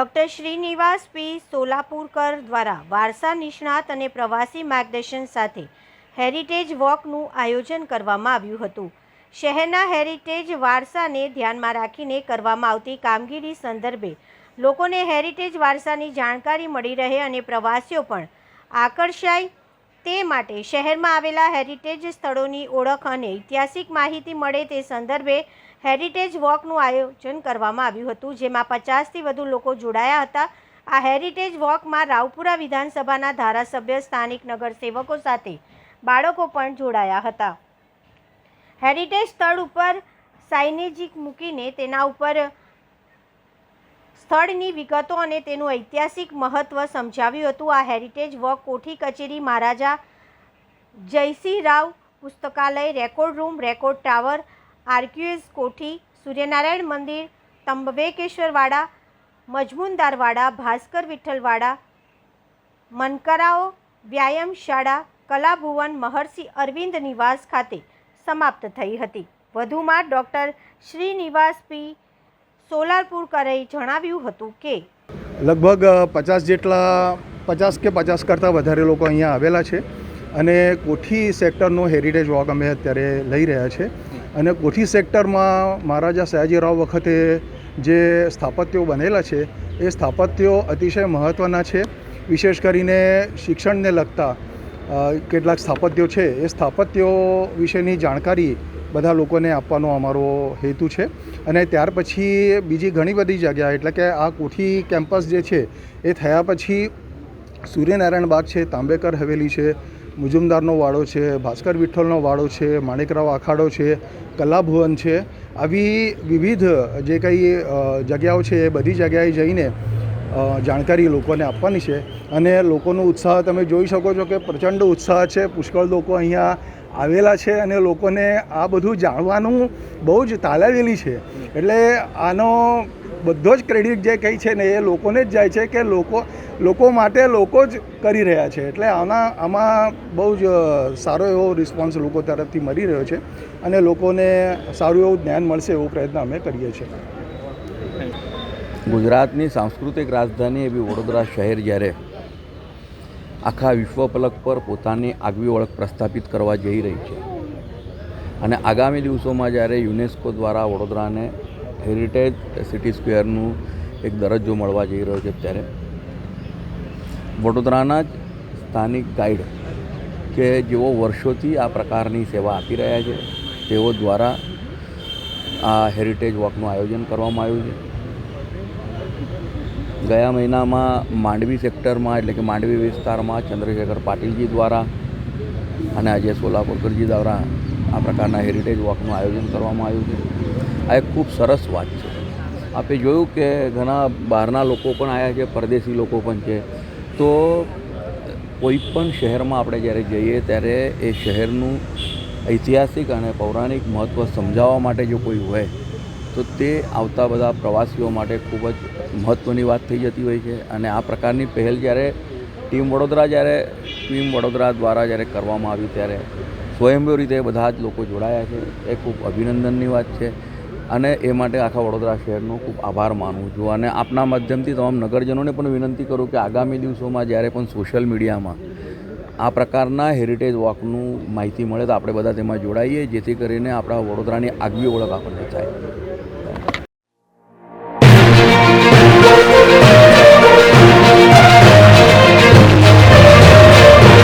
Doctor Srinivasa પી. સોલાપુરકર દ્વારા વારસા નિષ્ણાત અને પ્રવાસી માર્ગદર્શન સાથે હેરિટેજ વોકનું આયોજન કરવામાં આવ્યું હતું. શહેરના હેરિટેજ વારસાને ધ્યાનમાં રાખીને કરવામાં આવતી કામગીરી સંદર્ભે લોકોને હેરિટેજ વારસાની જાણકારી મળી રહે અને પ્રવાસીઓ પણ આકર્ષાય તે માટે શહેરમાં આવેલા હેરિટેજ સ્થળોની ઓળખ અને ઐતિહાસિક માહિતી મળે તે સંદર્ભે હેરિટેજ વોકનું આયોજન કરવામાં આવ્યું હતું, જેમાં પચાસથી વધુ લોકો જોડાયા હતા. આ હેરિટેજ વોકમાં રાવપુરા વિધાનસભાના ધારાસભ્ય, સ્થાનિક નગરસેવકો સાથે બાળકો પણ જોડાયા હતા. હેરિટેજ સ્થળ ઉપર સાઇનેજિક મૂકીને તેના ઉપર સ્થળની વિગતો અને તેનું ઐતિહાસિક મહત્ત્વ સમજાવ્યું હતું. આ હેરિટેજ વોક કોઠી કચેરી મહારાજા જયસિંહ રાવ પુસ્તકાલય, રેકોર્ડ રૂમ, રેકોર્ડ ટાવર આર્ક્યુએસ કોઠી, સૂર્યનારાયણ મંદિર, તંબવેકેશ્વરવાડા, મજમુનદારવાડા, ભાસ્કર વિઠ્ઠલવાડા, મનકરાઓ, વ્યાયામ શાળા કલાભુવન મહર્ષિ અરવિંદ નિવાસ ખાતે સમાપ્ત થઈ હતી. વધુમાં ડૉક્ટર શ્રીનિવાસ પી. સોલારપુર કરે જણાવ્યું હતું કે લગભગ પચાસ જેટલા, પચાસ કે પચાસ કરતાં વધારે લોકો અહીંયા આવેલા છે અને કોઠી સેક્ટરનો હેરિટેજ વોક અમે અત્યારે લઈ રહ્યા છે. અને કોઠી સેક્ટરમાં મહારાજા સયાજીરાવ વખતે જે સ્થાપત્યો બનેલા છે, એ સ્થાપત્યો અતિશય મહત્ત્વના છે. વિશેષ કરીને શિક્ષણને લગતા કેટલાક સ્થાપત્યો છે, એ સ્થાપત્યો વિશેની જાણકારી બધા લોકોને આપવાનો અમારો હેતુ છે. અને ત્યાર પછી બીજી ઘણી બધી જગ્યા, એટલે કે આ કોઠી કેમ્પસ જે છે, એ થયા પછી સૂર્યનારાયણ બાગ છે, તાંબેકર હવેલી છે મુજુમદારનો વાડો છે, ભાસ્કર વિઠ્ઠલનો વાડો છે, માણેકરાવ આખાડો છે, કલાભુવન છે. આવી વિવિધ જે કંઈ જગ્યાઓ છે એ બધી જગ્યાએ જઈને જાણકારી લોકોને આપવાની છે. અને લોકોનો ઉત્સાહ તમે જોઈ શકો છો કે પ્રચંડ ઉત્સાહ છે. પુષ્કળ લોકો અહીંયા આવેલા છે અને લોકોને આ બધું જાણવાનું બહુ જ તાલાવેલી છે. એટલે આનો બધો જ ક્રેડિટ જે કંઈ છે ને એ લોકોને જ જાય છે કે લોકો લોકો માટે લોકો જ કરી રહ્યા છે. એટલે આના, આમાં બહુ જ સારો એવો રિસ્પોન્સ લોકો તરફથી મળી રહ્યો છે અને લોકોને સારું એવું જ્ઞાન મળશે એવો પ્રયત્ન અમે કરીએ છીએ. ગુજરાતની સાંસ્કૃતિક રાજધાની એવી વડોદરા શહેર જ્યારે આખા વિશ્વ પલક પર પોતાની આગવી ઓળખ પ્રસ્થાપિત કરવા જઈ રહી છે અને આગામી દિવસોમાં જ્યારે યુનેસ્કો દ્વારા વડોદરાને હેરિટેજ સિટી સ્ક્વેરનું એક દરજ્જો મળવા જઈ રહ્યો છે અત્યારે. વડોદરાના જ સ્થાનિક ગાઈડ કે જેઓ વર્ષોથી આ પ્રકારની સેવા આપી રહ્યા છે, તેઓ દ્વારા આ હેરિટેજ વોકનું આયોજન કરવામાં આવ્યું છે. ગયા મહિનામાં માંડવી સેક્ટરમાં એટલે કે માંડવી વિસ્તારમાં ચંદ્રશેખર પાટીલજી દ્વારા અને આજે સોલાપુરકરજી દ્વારા આ પ્રકારના હેરિટેજ વોકનું આયોજન કરવામાં આવ્યું છે. આ એક ખૂબ સરસ વાત છે. આપણે જોયું કે ઘણા બહારના લોકો પણ આવ્યા છે, પરદેશી લોકો પણ છે. તો કોઈ પણ શહેરમાં આપણે જ્યારે જઈએ ત્યારે એ શહેરનું ઐતિહાસિક અને પૌરાણિક મહત્ત્વ સમજાવવા માટે જો કોઈ હોય, તો તે આવતા બધા પ્રવાસીઓ માટે ખૂબ જ મહત્ત્વની વાત થઈ જતી હોય છે. અને આ પ્રકારની પહેલ જ્યારે ટીમ વડોદરા જ્યારે, ટીમ વડોદરા દ્વારા જ્યારે કરવામાં આવી ત્યારે સ્વયંભૂ રીતે બધા જ લોકો જોડાયા છે. એ ખૂબ અભિનંદનની વાત છે. અને એ માટે આખા વડોદરા શહેરનો ખૂબ આભાર માનું છું. અને આપના માધ્યમથી તમામ નગરજનોને પણ વિનંતી કરું કે આગામી દિવસોમાં જ્યારે પણ સોશિયલ મીડિયામાં આ પ્રકારના હેરિટેજ વોકનું માહિતી મળે તો આપણે બધા તેમાં જોડાઈએ, જેથી કરીને આપણા વડોદરાની આગવી ઓળખ આપણને થાય.